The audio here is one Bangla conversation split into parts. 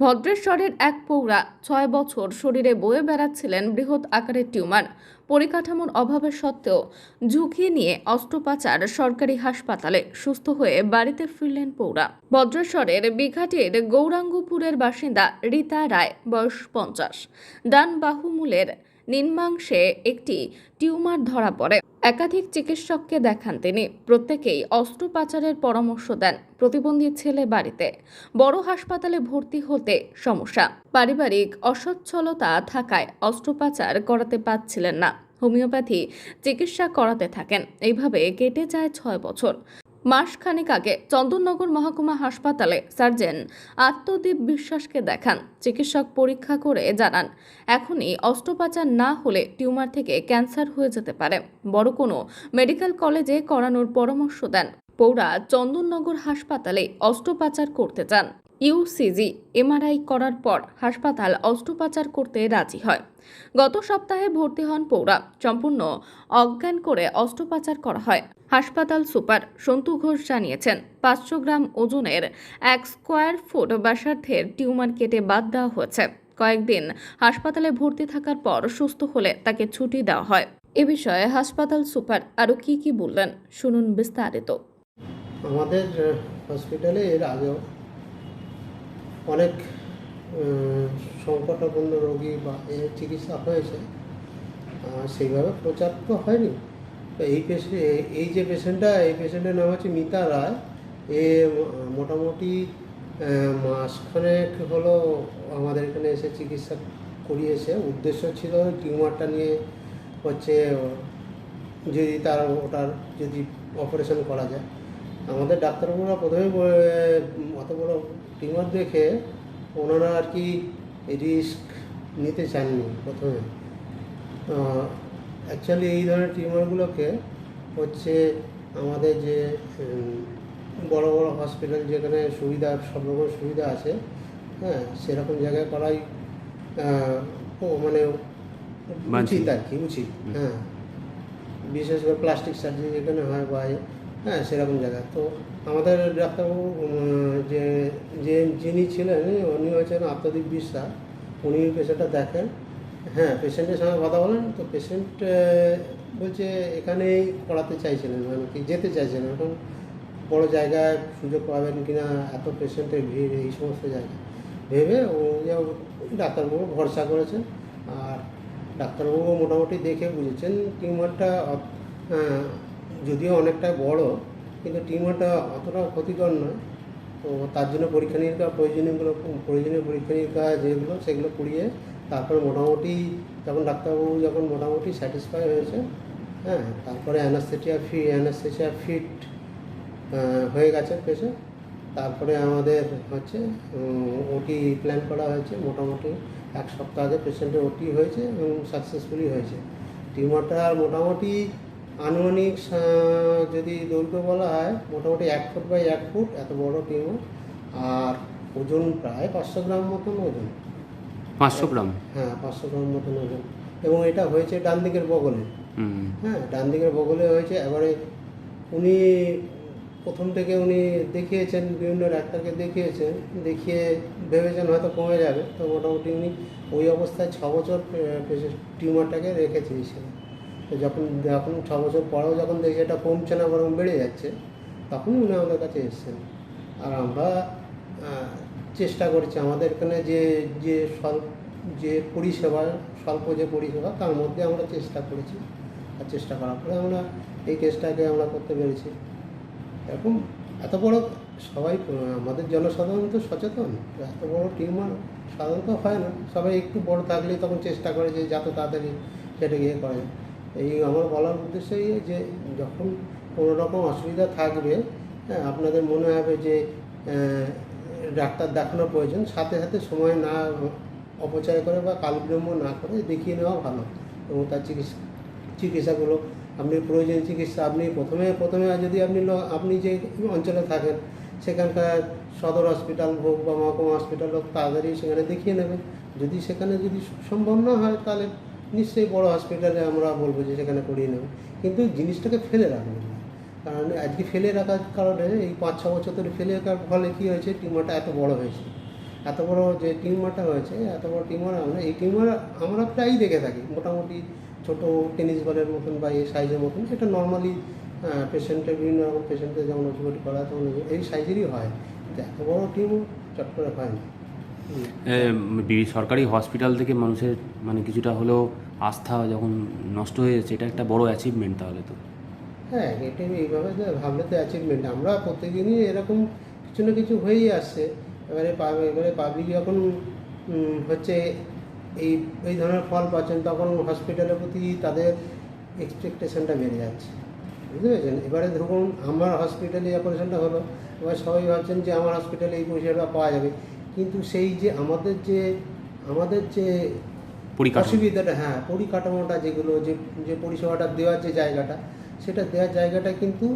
ভদ্রেশ্বরের এক পৌরা ছয় বছর শরীরে বয়ে বেড়াচ্ছিলেন বৃহৎ আকারের টিউমার। পরিকাঠামোর অভাবের সত্ত্বেও ঝুঁকি নিয়ে অস্ত্রোপাচার সরকারি হাসপাতালে সুস্থ হয়ে বাড়িতে ফিরলেন পৌরা। ভদ্রেশ্বরের বিঘাটির গৌরাঙ্গপুরের বাসিন্দা রীতা রায়, বয়স পঞ্চাশ। ডান বাহুমূলের নিম্নাংশে একটি টিউমার ধরা পড়ে। একাধিক চিকিৎসককে দেখান তিনি। প্রত্যেকেই অস্ত্রোপচারের পরামর্শ দেন প্রতিবন্ধী ছেলে বাড়িতে। বড় হাসপাতালে ভর্তি হতে সমস্যা। পারিবারিক অসচ্ছলতা থাকায় অস্ত্রোপাচার করাতে পারছিলেন না। হোমিওপ্যাথি চিকিৎসা করাতে থাকেন। এইভাবে কেটে যায় ছয় বছর। মাস খানেক আগে চন্দননগর মহকুমা হাসপাতালে সার্জেন আত্মদীপ বিশ্বাসকে দেখান। চিকিৎসক পরীক্ষা করে জানান, এখনই অস্ত্রোপচার না হলে টিউমার থেকে ক্যান্সার হয়ে যেতে পারে। বড় কোনো মেডিকেল কলেজে করানোর পরামর্শ দেন। পৌরা চন্দননগর হাসপাতালে অস্ত্রোপচার করতে চান। ইউসিজি এমআরআই করার পর হাসপাতাল অস্ত্রোপচার করতে রাজি হয়। গত সপ্তাহে ভর্তি হন পৌরা, সম্পূর্ণ অজ্ঞান করে অস্ত্রোপচার করা হয়। হাসপাতাল সুপার সন্তু ঘোষ জানিয়েছেন, পাঁচশো গ্রাম ওজনের এক স্কোয়ার ফুট ব্যাসার্ধের টিউমার কেটে বাদ দেওয়া হয়েছে। কয়েকদিন হাসপাতালে ভর্তি থাকার পর সুস্থ হলে তাকে ছুটি দেওয়া হয়। এ বিষয়ে হাসপাতাল সুপার আরও কি কি বললেন, শুনুন বিস্তারিত। আমাদের হসপিটালে এর আগেও অনেক সংকটাপন্ন রোগী বা এর চিকিৎসা হয়েছে। সেইভাবে প্রচার তো হয়নি। তো এই পেশেন্ট এই যে পেশেন্টটা এই পেশেন্টের নাম হচ্ছে মিতা রায়। এ মোটামুটি মাসখানেক হলো আমাদের এখানে এসে চিকিৎসা করিয়েছে। উদ্দেশ্য ছিল টিউমারটা নিয়ে হচ্ছে যদি তার ওটার যদি অপারেশন করা যায়। আমাদের ডাক্তারবাবুরা প্রথমে অত বড় টিউমার দেখে ওনারা আর কি রিস্ক নিতে চাননি প্রথমে। অ্যাকচুয়ালি এই ধরনের টিউমারগুলোকে হচ্ছে আমাদের যে বড় বড় হসপিটাল যেখানে সুবিধা সব রকম সুবিধা আছে হ্যাঁ সেরকম জায়গায় করাই মানে উচিত আর কি উচিত হ্যাঁ। বিশেষ করে প্লাস্টিক সার্জারি যেখানে হয় বা হ্যাঁ সেরকম জায়গা। তো আমাদের ডাক্তারবাবু যে যে যিনি ছিলেন, উনি হচ্ছেন আত্মদীপ বিশ্বাস। উনি পেশেন্টটা দেখেন। হ্যাঁ পেশেন্টের সঙ্গে কথা বলেন। তো পেশেন্ট বলছে, এখানেই করাতে চাইছিলেন মানে কি যেতে চাইছিলেন। এখন বড় জায়গায় সুযোগ পাবেন কি না এত পেশেন্টের ভিড়, এই সমস্ত জায়গায় ভেবে ও ডাক্তারবাবু ভরসা করেছেন। আর ডাক্তারবাবু মোটামুটি দেখে বুঝেছেন, টিউমারটা যদিও অনেকটা বড়, কিন্তু টিউমারটা অতটা ক্ষতিকর নয়। তো তার জন্য পরীক্ষা নিরীক্ষা প্রয়োজনীয়গুলো প্রয়োজনীয় পরীক্ষা নিরীক্ষা যেগুলো, সেগুলো করিয়ে তারপরে মোটামুটি যখন ডাক্তারবাবু যখন মোটামুটি স্যাটিসফাই হয়েছে হ্যাঁ তারপরে অ্যানাস্থেটিয়া ফি অ্যানাস্থেটিয়া ফিট হয়ে গেছে পেশেন্ট তারপরে আমাদের হচ্ছে ওটি প্ল্যান করা হয়েছে, মোটামুটি এক সপ্তাহ আগে পেশেন্টের ওটি হয়েছে এবং সাকসেসফুলি হয়েছে। টিউমারটা মোটামুটি আনুমানিক যদি দৈর্ঘ্য বলা হয় মোটামুটি এক ফুট বাই এক ফুট এত বড় টিউমার আর ওজন প্রায় পাঁচশো গ্রাম মতন ওজন। পাঁচশো গ্রাম? হ্যাঁ পাঁচশো গ্রাম মতন ওজন। এবং এটা হয়েছে ডান দিকের বগলে। হ্যাঁ ডান দিকের বগলে হয়েছে এবারে উনি প্রথম থেকে উনি দেখিয়েছেন বিভিন্ন ডাক্তারকে দেখিয়েছেন দেখিয়ে ভেবেছেন হয়তো কমে যাবে। তো মোটামুটি উনি ওই অবস্থায় ছ বছর টিউমারটাকে রেখে চেয়েছিলেন যখন যখন ছ বছর পরেও যখন দেখি এটা কমছে না, বরং বেড়ে যাচ্ছে তখন উনি আমাদের কাছে এসছেন আর আমরা চেষ্টা করছি আমাদের এখানে যে যে স্বল্প যে পরিষেবা, স্বল্প যে পরিষেবা, তার মধ্যে আমরা চেষ্টা করেছি। আর চেষ্টা করার পরে আমরা এই কেসটাকে আমরা করতে পেরেছি। এরকম এত বড় সবাই আমাদের জনসাধারণ তো সচেতন। এত বড় টিউমার সাধারণত হয় না। সবাই একটু বড় থাকলেই তখন চেষ্টা করে যে যত তাড়াতাড়ি সেটা ইয়ে করা যায়। এই আমার বলার উদ্দেশ্য এই যে যখন কোনো রকম অসুবিধা থাকবে হ্যাঁ আপনাদের মনে হবে যে ডাক্তার দেখানো প্রয়োজন, সাথে সাথে সময় না অপচয় করে বা কালবিলম্ব না করে দেখিয়ে নেওয়া ভালো এবং তার চিকিৎসা, চিকিৎসাগুলো আপনি প্রয়োজনীয় চিকিৎসা আপনি প্রথমে প্রথমে যদি আপনি আপনি যে অঞ্চলে থাকেন, সেখানকার সদর হসপিটাল হোক বা মহকুমা হসপিটাল হোক, তাড়াতাড়ি সেখানে দেখিয়ে নেবেন। যদি সেখানে যদি সম্ভব না হয় তাহলে নিশ্চয়ই বড় হসপিটালে আমরা বলব যে সেখানে করিয়ে নেব। কিন্তু জিনিসটাকে ফেলে রাখবেন না। কারণ আজকে ফেলে রাখার কারণে এই পাঁচ, ছ বছর ধরে ফেলে রাখার ফলে কী হয়েছে? টিউমারটা এত বড় হয়েছে। এত বড় যে টিউমারটা হয়েছে, এত বড় টিউমার আমরা, এই টিউমার আমরা প্রায়ই দেখে থাকি। মোটামুটি ছোট টেনিস বলের মতন বা এই সাইজের মতন। এটা নর্মালি পেশেন্টের বিভিন্ন রকম পেশেন্টের যেমন ওটিপটি করা তেমন এই সাইজেরই হয়। কিন্তু এত বড় টিউমার চট করে হয় না। সরকারি হসপিটাল থেকে মানুষের মানে কিছুটা হলেও আস্থা যখন নষ্ট হয়ে যাচ্ছে, এটা একটা বড় অ্যাচিভমেন্ট তাহলে তো। হ্যাঁ এটা এইভাবে ভাবলে তো অ্যাচিভমেন্ট আমরা প্রত্যেকদিনই এরকম কিছু না কিছু হয়েই আসছে। এবারে এবারে পাবলিক যখন হচ্ছে এই এই ধরনের ফল পাচ্ছেন, তখন হসপিটালের প্রতি তাদের এক্সপেকটেশনটা বেড়ে যাচ্ছে। বুঝতে পেরেছেন? এবারে ধরুন, আমার হসপিটালে অপারেশনটা হলো, এবার সবাই ভাবছেন যে আমার হসপিটালে এই পরিষেবা পাওয়া যাবে। কিন্তু সেই যে আমাদের যে আমাদের যে অসুবিধাটা হ্যাঁ পরিকাঠামোটা যেগুলো যে যে পরিষেবাটা দেওয়ার যে জায়গাটা সেটা দেওয়ার জায়গাটা কিন্তু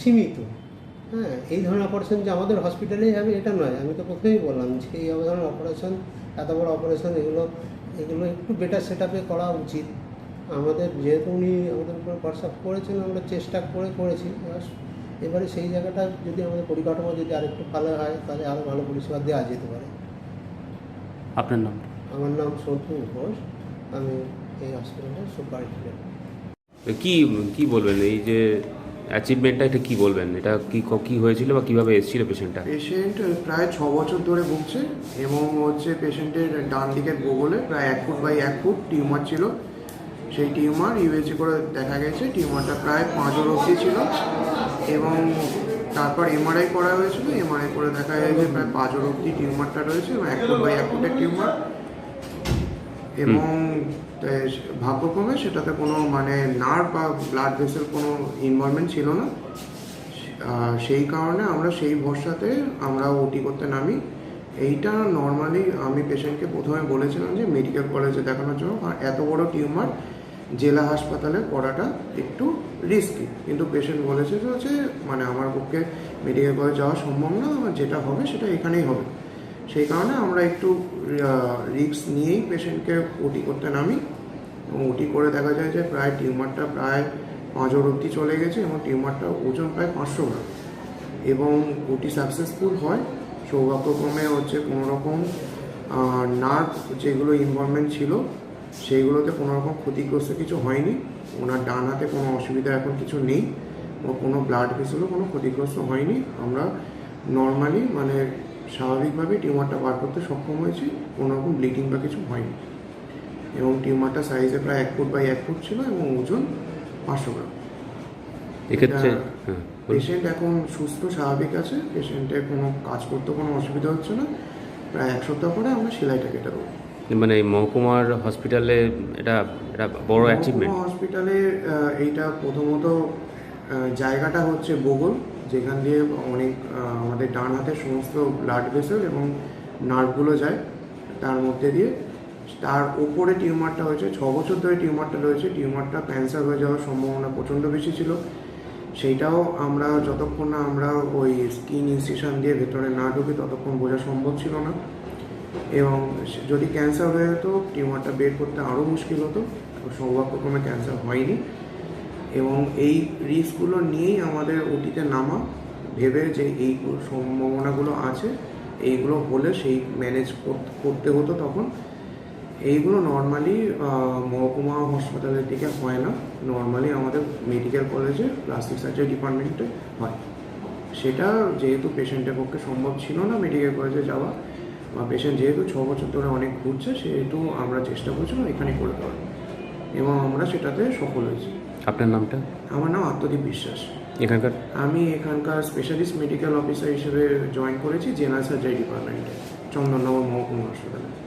সীমিত। হ্যাঁ এই ধরনের অপারেশন যে আমাদের হসপিটালেই হবে এটা নয়। আমি তো প্রথমেই বললাম যে এই ধরনের অপারেশন এত বড় অপারেশন এগুলো এগুলো একটু বেটার সেট করা উচিত। আমাদের যেহেতু উনি আমাদের উপর হোয়াটসঅ্যাপ করেছেন আমরা চেষ্টা করে করেছি। এবার সেই জায়গাটা যদি আমাদের পরিকাঠামো যদি আরেকটু ভালো হয় তাহলে আরও ভালো পরিষেবা দেওয়া যেতে পারে। আপনার নাম? আমার নাম সন্তু ঘোষ। আমি এই হসপিটালের সুপারিনটেন্ডেন্ট কি কি বলবেন? এই যে অ্যাচিভমেন্টটা এটা কি বলবেন? এটা কি ক- হয়েছিল বা কীভাবে এসেছিল পেশেন্টটা পেশেন্ট প্রায় ছ বছর ধরে ভুগছে এবং হচ্ছে পেশেন্টের ডান দিকের বগলে প্রায় এক ফুট বাই এক ফুট টিউমার ছিল। সেই টিউমার ইউএসজি করে দেখা গেছে। টিউমারটা প্রায় পাঁচর অবধি ছিল। এবং তারপর এমআরআই করা হয়েছিল এমআরআই করে দেখা যায় প্রায় পাঁচর অবধি টিউমারটা রয়েছে, এবং এক বাই এক ফুটের টিউমার। এবং ভাগ্যক্রমে সেটাতে কোনো মানে নার্ভ বা ব্লাড ভেসেল কোনো ইনভলভমেন্ট ছিল না। সেই কারণে আমরা সেই ভরসাতে আমরা ওটি করতে নামি। এইটা নর্মালি আমি পেশেন্টকে প্রথমে বলেছিলাম যে মেডিকেল কলেজে দেখানোর জন্য এত বড় টিউমার জেলা হাসপাতালে করাটা একটু রিস্কি কিন্তু পেশেন্ট বলেছে যে হচ্ছে মানে আমার পক্ষে মেডিকেল কলেজ যাওয়া সম্ভব না, আমার যেটা হবে সেটা এখানেই হবে। সেই কারণে আমরা একটু রিস্ক নিয়েই পেশেন্টকে ওটি করতে নামি এবং ওটি করে দেখা যায় যে, প্রায় টিউমারটা প্রায় পাঁচর অবধি চলে গেছে এবং টিউমারটা ওজন প্রায় পাঁচশো গ্রাম। এবং ওটি সাকসেসফুল হয়। সৌভাগ্যক্রমে হচ্ছে কোনোরকম নার্ভ যেগুলো ইনভলভমেন্ট ছিল সেইগুলোতে কোনো রকম ক্ষতিগ্রস্ত কিছু হয়নি। ওনার ডান হাতে কোনো অসুবিধা এখন কিছু নেই। ও কোনো ব্লাড ভেসেলও কোনো ক্ষতিগ্রস্ত হয়নি। আমরা নর্মালি মানে স্বাভাবিকভাবে টিউমারটা বার করতে সক্ষম হয়েছি। কোনো রকম ব্লিডিং বা কিছু হয়নি। এবং টিউমারটা সাইজে প্রায় এক ফুট বাই এক ফুট ছিল এবং ওজন পাঁচশো গ্রাম। এক্ষেত্রে এটা- হ্যাঁ। পেশেন্ট এখন সুস্থ স্বাভাবিক আছে। পেশেন্টের কোনো কাজ করতে কোনো অসুবিধা হচ্ছে না। প্রায় এক সপ্তাহ পরে আমরা সেলাইটা কেটে দেবো। মানে মহকুমার হসপিটালে এটা এটা বড় অ্যাচিভমেন্ট হসপিটালে এইটা প্রথমত জায়গাটা হচ্ছে বগল যেখান দিয়ে অনেক আমাদের ডান হাতের সমস্ত ব্লাড ভেসেল এবং নার্ভগুলো যায় তার মধ্যে দিয়ে। তার ওপরে টিউমারটা হয়েছে ছ বছর ধরে টিউমারটা রয়েছে। টিউমারটা ক্যান্সার হয়ে যাওয়ার সম্ভাবনা প্রচণ্ড বেশি ছিল। সেইটাও আমরা যতক্ষণ না আমরা ওই স্কিন ইনস্টিটিউশন দিয়ে ভেতরে না ঢুকি ততক্ষণ বোঝা সম্ভব ছিল না। এবং যদি ক্যান্সার হয়ে যেত টিউমারটা বের করতে আরও মুশকিল হতো। সৌভাগ্যক্রমে ক্যান্সার হয়নি। এবং এই রিস্কগুলো নিয়েই আমাদের ওটিতে নামা, ভেবে যে এই সম্ভাবনাগুলো আছে, এইগুলো হলে সেই ম্যানেজ করতে হতো তখন। এইগুলো নর্মালি মহকুমা হাসপাতালের দিকে হয় না। নর্মালি আমাদের মেডিকেল কলেজে প্লাস্টিক সার্জারি ডিপার্টমেন্টে হয়। সেটা যেহেতু পেশেন্টের পক্ষে সম্ভব ছিল না মেডিকেল কলেজে যাওয়া পেশেন্ট যেহেতু ছ বছর ধরে অনেক ঘুরছে সেহেতু আমরা চেষ্টা করছিলাম এখানে করে দেওয়ার। এবং আমরা সেটাতে সফল হয়েছি। আপনার নামটা? আমার নাম আত্মদীপ বিশ্বাস। এখানকার? আমি এখানকার স্পেশালিস্ট মেডিকেল অফিসার হিসেবে জয়েন করেছি জেনারেল সার্জারি ডিপার্টমেন্টে চন্দননগর মহকুমা হাসপাতালে।